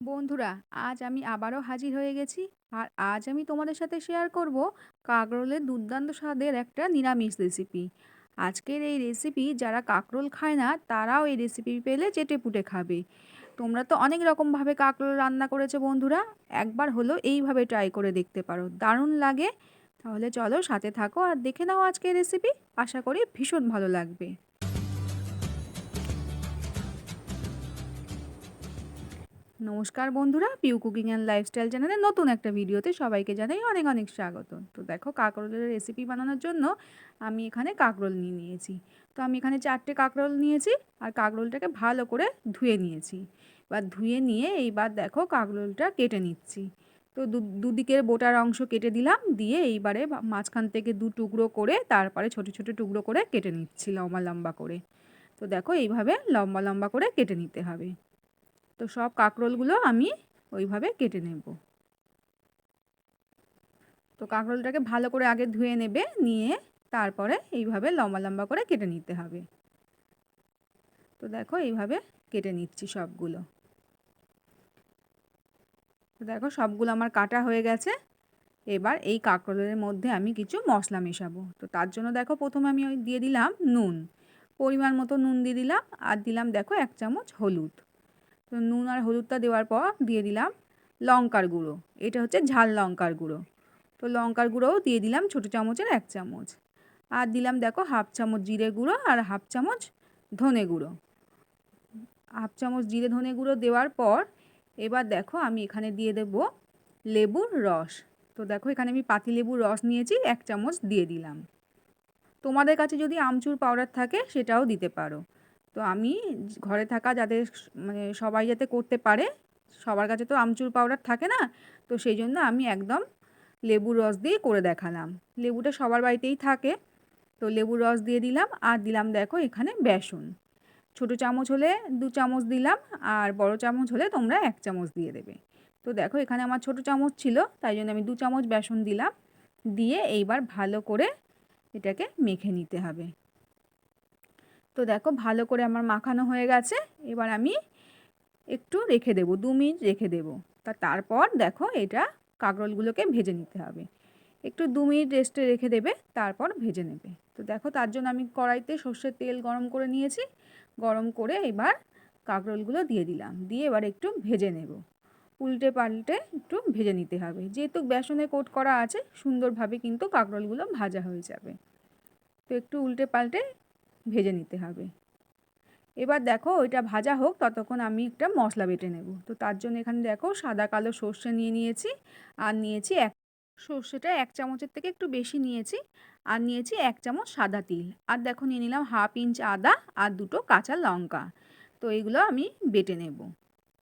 বন্ধুরা, আজ আমি আবারও হাজির হয়ে গেছি আর আজ আমি তোমাদের সাথে শেয়ার করব কাঁকরোলের দুর্দান্ত স্বাদের একটা নিরামিষ রেসিপি আজকের এই রেসিপি যারা কাঁকরোল খায় না, তারাও এই রেসিপি পেলে চেটে পুটে খাবে। তোমরা তো অনেক রকমভাবে কাঁকরোল রান্না করেছ বন্ধুরা, একবার হলো এইভাবে ট্রাই করে দেখতে পারো, দারুণ লাগে। তাহলে চলো সাথে থাকো আর দেখে নাও আজকের রেসিপি আশা করি ভীষণ ভালো লাগবে। নমস্কার বন্ধুরা পিউ কুকিং অ্যান্ড লাইফস্টাইল চ্যানেলে নতুন একটা ভিডিওতে সবাইকে জানাই অনেক অনেক স্বাগত তো দেখো কাঁকরোলের রেসিপি বানানোর জন্য আমি এখানে কাঁকরোল নিয়ে নিয়েছি। তো আমি এখানে চারটে কাঁকরোল নিয়েছি আর কাঁকরোলটাকে ভালো করে ধুয়ে নিয়েছি। এবার ধুয়ে নিয়ে এইবার দেখো কাঁকরোলটা কেটে নিচ্ছি। তো দুদিকের বোটার অংশ কেটে দিলাম, দিয়ে এইবারে মাঝখান থেকে দু টুকরো করে তারপরে ছোট ছোট টুকরো করে কেটে নিচ্ছি লম্বা লম্বা করে। তো দেখো এইভাবে লম্বা লম্বা করে কেটে নিতে হবে। তো সব কাঁকরোলগুলো আমি ওইভাবে কেটে নেব। তো কাঁকরোলটাকে ভালো করে আগে ধুয়ে নেবে, নিয়ে তারপরে এইভাবে লম্বা লম্বা করে কেটে নিতে হবে। তো দেখো এইভাবে কেটে নিচ্ছি সবগুলো। তো দেখো সবগুলো আমার কাটা হয়ে গেছে। এবার এই কাঁকরোলের মধ্যে আমি কিছু মশলা মেশাবো। তো তার জন্য দেখো প্রথমে আমি ওই দিয়ে দিলাম নুন। পরিমাণ মতো নুন দিয়ে দিলাম, আর দিলাম দেখো এক চামচ হলুদ। তো নুন আর হলুদটা দেওয়ার পর দিয়ে দিলাম লঙ্কার গুঁড়ো। এটা হচ্ছে ঝাল লঙ্কার গুঁড়ো। তো লঙ্কার গুঁড়োও দিয়ে দিলাম ছোটো চামচের এক চামচ। আর দিলাম দেখো হাফ চামচ জিরে গুঁড়ো আর হাফ চামচ ধনে গুঁড়ো। হাফ চামচ জিরে ধনে গুঁড়ো দেওয়ার পর এবার দেখো আমি এখানে দিয়ে দেব লেবুর রস। তো দেখো এখানে আমি পাতি লেবুর রস নিয়েছি, এক চামচ দিয়ে দিলাম। তোমাদের কাছে যদি আমচুর পাউডার থাকে সেটাও দিতে পারো। তো আমি ঘরে থাকা যাদের মানে সবাই যাতে করতে পারে, সবার কাছে তো আমচুর পাউডার থাকে না, তো সেই জন্য আমি একদম লেবুর রস দিয়ে করে দেখালাম। লেবুটা সবার বাড়িতেই থাকে, তো লেবুর রস দিয়ে দিলাম, আর দিলাম দেখো এখানে বেসন। ছোটো চামচ হলে দু চামচ দিলাম, আর বড় চামচ হলে তোমরা এক চামচ দিয়ে দেবে। তো দেখো এখানে আমার ছোটো চামচ ছিল, তাই জন্য আমি দু চামচ বেসন দিলাম, দিয়ে এইবার ভালো করে এটাকে মেখে নিতে হবে। তো দেখো ভালো করে আমার মাখানো হয়ে গেছে। এবার আমি একটু রেখে দেবো, দু মিনিট রেখে দেবো। তা তারপর দেখো এটা কাঁকরোলগুলোকে ভেজে নিতে হবে। একটু দু মিনিট রেস্টে রেখে দেবে, তারপর ভেজে নেবে। তো দেখো তার জন্য আমি কড়াইতে সর্ষের তেল গরম করে নিয়েছি। গরম করে এবার কাঁকরোলগুলো দিয়ে দিলাম। দিয়ে এবার একটু ভেজে নেব। উল্টে পাল্টে একটু ভেজে নিতে হবে। যেহেতু বেসনে কোট করা আছে, সুন্দরভাবে কিন্তু কাঁকরোলগুলো ভাজা হয়ে যাবে। তো একটু উল্টে পাল্টে ভেজে নিতে হবে। এবার দেখো ওইটা ভাজা হোক, ততক্ষণ আমি একটা মশলা বেটে নেব। তো তার জন্য এখানে দেখো সাদা কালো সর্ষে নিয়ে নিয়েছি, আর নিয়েছি এক, সর্ষেটা এক চামচের থেকে একটু বেশি নিয়েছি, আর নিয়েছি এক চামচ সাদা তিল। আর দেখো নিয়ে নিলাম হাফ ইঞ্চ আদা আর দুটো কাঁচা লঙ্কা। তো এইগুলো আমি বেটে নেব।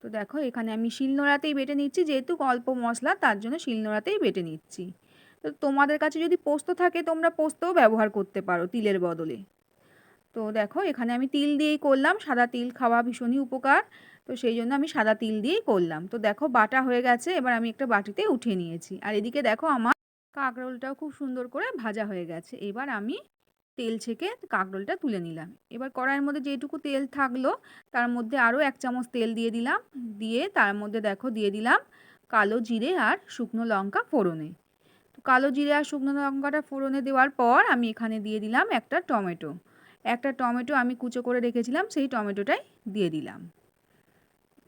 তো দেখো এখানে আমি শিলনোড়াতেই বেটে নিচ্ছি, যেহেতু অল্প মশলা, তার জন্য শিলনোড়াতেই বেটে নিচ্ছি। তো তোমাদের কাছে যদি পোস্ত থাকে, তোমরা পোস্তও ব্যবহার করতে পারো তিলের বদলে। তো দেখো এখানে আমি তিল দিয়েই করলাম, সাদা তিল খাওয়া ভীষণই উপকার। তো সেই জন্য আমি সাদা তিল দিয়েই করলাম। তো দেখো বাটা হয়ে গেছে, এবার আমি একটা বাটিতে উঠিয়ে নিয়েছি। আর এদিকে দেখো আমার কাঁকরোলটাও খুব সুন্দর করে ভাজা হয়ে গেছে। এবার আমি তেল ছেঁকে কাঁকরোলটা তুলে নিলাম। এবার কড়াইয়ের মধ্যে যেটুকু তেল থাকল, তার মধ্যে আরও এক চামচ তেল দিয়ে দিলাম। দিয়ে তার মধ্যে দেখো দিয়ে দিলাম কালো জিরে আর শুকনো লঙ্কা ফোড়নে। তো কালো জিরে আর শুকনো লঙ্কাটা ফোড়নে দেওয়ার পর আমি এখানে দিয়ে দিলাম একটা টমেটো। একটা টমেটো আমি কুচো করে রেখেছিলাম, সেই টমেটোটাই দিয়ে দিলাম।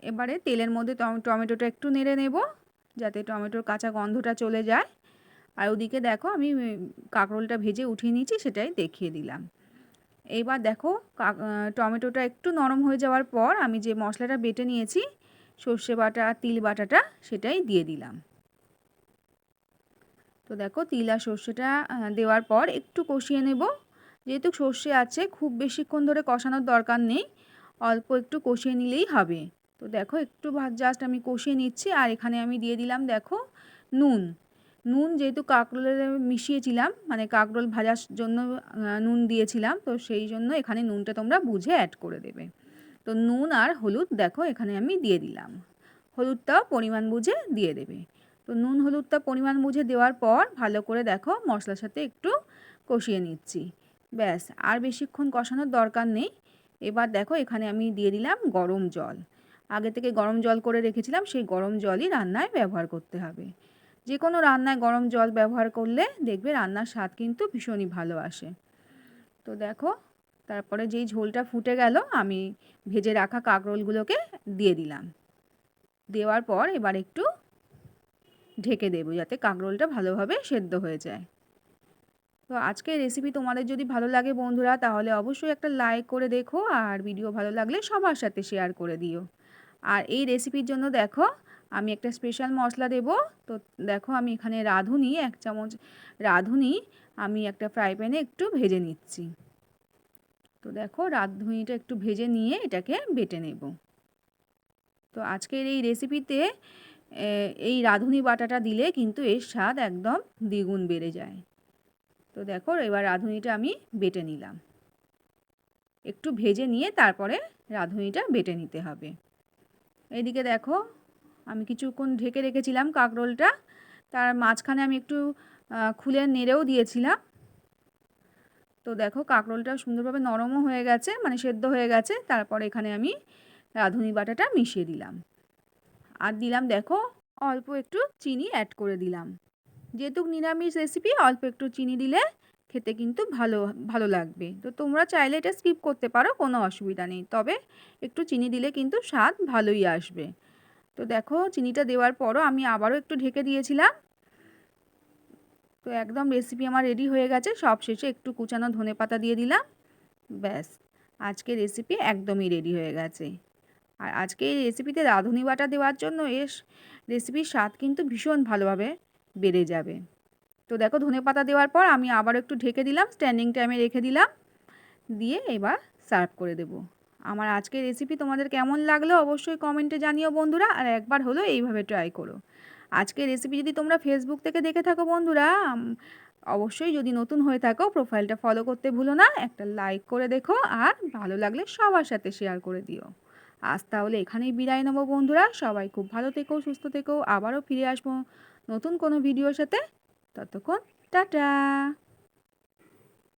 এবারে তেলের মধ্যে টমেটোটা একটু নেড়ে নেব, যাতে টমেটোর কাঁচা গন্ধটা চলে যায়। আর ওদিকে দেখো আমি কাঁকরোলটা ভেজে উঠিয়ে নিয়েছি, সেটাই দেখিয়ে দিলাম। এইবার দেখো টমেটোটা একটু নরম হয়ে যাওয়ার পর আমি যে মশলাটা বেটে নিয়েছি, সর্ষে বাটা আর তিল বাটাটা, সেটাই দিয়ে দিলাম। তো দেখো তিল আর সর্ষেটা দেওয়ার পর একটু কষিয়ে নেব। যেহেতু সর্ষে আছে, খুব বেশিক্ষণ ধরে কষানোর দরকার নেই। অল্প একটু কষিয়ে নিলেই হবে। তো দেখো, একটু জাস্ট আমি কষিয়ে নিচ্ছি আর এখানে আমি দিয়ে দিলাম দেখো নুন। নুন যেহেতু কাঁকরোলে মিশিয়েছিলাম মানে কাঁকরোল ভাজার জন্য নুন দিয়েছিলাম, তো সেই জন্য এখানে নুনটা তোমরা বুঝে অ্যাড করে দেবে। তো নুন আর হলুদ দেখো, এখানে আমি দিয়ে দিলাম। হলুদটাও পরিমাণ বুঝে দিয়ে দেবে। তো নুন হলুদটা পরিমাণ বুঝে দেওয়ার পর ভালো করে দেখো মশলার সাথে একটু কষিয়ে নিচ্ছি। ব্যাস, আর বেশিক্ষণ কষানোর দরকার নেই। এবার দেখো, এখানে আমি দিয়ে দিলাম গরম জল। আগে থেকে গরম জল করে রেখেছিলাম, সেই গরম জলই রান্নায় ব্যবহার করতে হবে। যে কোনো রান্নায় গরম জল ব্যবহার করলে দেখবে রান্নার স্বাদ কিন্তু ভীষণই ভালো আসে। তো দেখো, তারপরে যেই ঝোলটা ফুটে গেল, আমি ভেজে রাখা কাঁকরোলগুলোকে দিয়ে দিলাম। দেওয়ার পর এবার একটু ঢেকে দেবো, যাতে কাঁকরোলটা ভালোভাবে সেদ্ধ হয়ে যায়। তো আজকের রেসিপি তোমাদের যদি ভালো লাগে বন্ধুরা, তাহলে অবশ্যই একটা লাইক করে দেখো আর ভিডিও ভালো লাগলে সবার সাথে শেয়ার করে দিও। আর এই রেসিপির জন্য দেখো, আমি একটা স্পেশাল মশলা দেব। তো দেখো আমি এখানে রাঁধুনি, এক চামচ রাঁধুনি, আমি একটা ফ্রাই প্যানে একটু ভেজে নিচ্ছি। তো দেখো রাঁধুনিটা একটু ভেজে নিয়ে এটাকে বেটে নেব। তো আজকের এই রেসিপিতে এই রাঁধুনি বাটাটা দিলে কিন্তু এর স্বাদ একদম দ্বিগুণ বেড়ে যায়। তো দেখো, এবার রাঁধুনিটা আমি বেটে নিলাম। একটু ভেজে নিয়ে তারপরে রাঁধুনিটা বেটে নিতে হবে। এদিকে দেখো, আমি কিছুক্ষণ ঢেকে রেখেছিলাম কাঁকরোলটা। তার মাঝখানে আমি একটু খুলে নেড়েও দিয়েছিলাম। তো দেখো, কাঁকরোলটা সুন্দরভাবে নরমও হয়ে গেছে মানে সেদ্ধ হয়ে গেছে। তারপর এখানে আমি রাঁধুনি বাটাটা মিশিয়ে দিলাম। আর দিলাম, দেখো, অল্প একটু চিনি অ্যাড করে দিলাম। যেহেতু নিরামিষ রেসিপি অল্প একটু চিনি দিলে খেতে কিন্তু ভালো ভালো লাগবে। তো তোমরা চাইলে এটা স্কিপ করতে পারো, কোনো অসুবিধা নেই। তবে একটু চিনি দিলে কিন্তু স্বাদ ভালোই আসবে। তো দেখো, চিনিটা দেওয়ার পরও আমি আবারও একটু ঢেকে দিয়েছিলাম। তো একদম রেসিপি আমার রেডি হয়ে গেছে। সব শেষে একটু কুচানো ধনে পাতা দিয়ে দিলাম। ব্যাস আজকে রেসিপি একদমই রেডি হয়ে গেছে। আর আজকে এই রেসিপিতে রাঁধুনি বাটা দেওয়ার জন্য এস রেসিপির স্বাদ কিন্তু ভীষণ ভালোভাবে বেড়ে যাবে। তো দেখো ধনে পাতা দেওয়ার পর আমি আবার একটু ঢেকে দিলাম স্ট্যান্ডিং টাইমে রেখে দিলাম, দিয়ে এবার সার্ভ করে দেব। আমার আজকের রেসিপি তোমাদের কেমন লাগল অবশ্যই কমেন্টে জানিও বন্ধুরা, আর একবার হলো এইভাবে ট্রাই করো। আজকের রেসিপি যদি তোমরা ফেসবুক থেকে দেখে থাকো বন্ধুরা অবশ্যই যদি নতুন হয়ে থাকো প্রোফাইলটা ফলো করতে ভুলো না, একটা লাইক করে দেখো, আর ভালো লাগলে সবার সাথে শেয়ার করে দিও। আজ তাহলে এখানেই বিদায় নেব বন্ধুরা, সবাই খুব ভালো থেকো, সুস্থ থেকো, আবারও ফিরে আসব। নতুন কোনো ভিডিওর সাথে ততক্ষণ টাটা।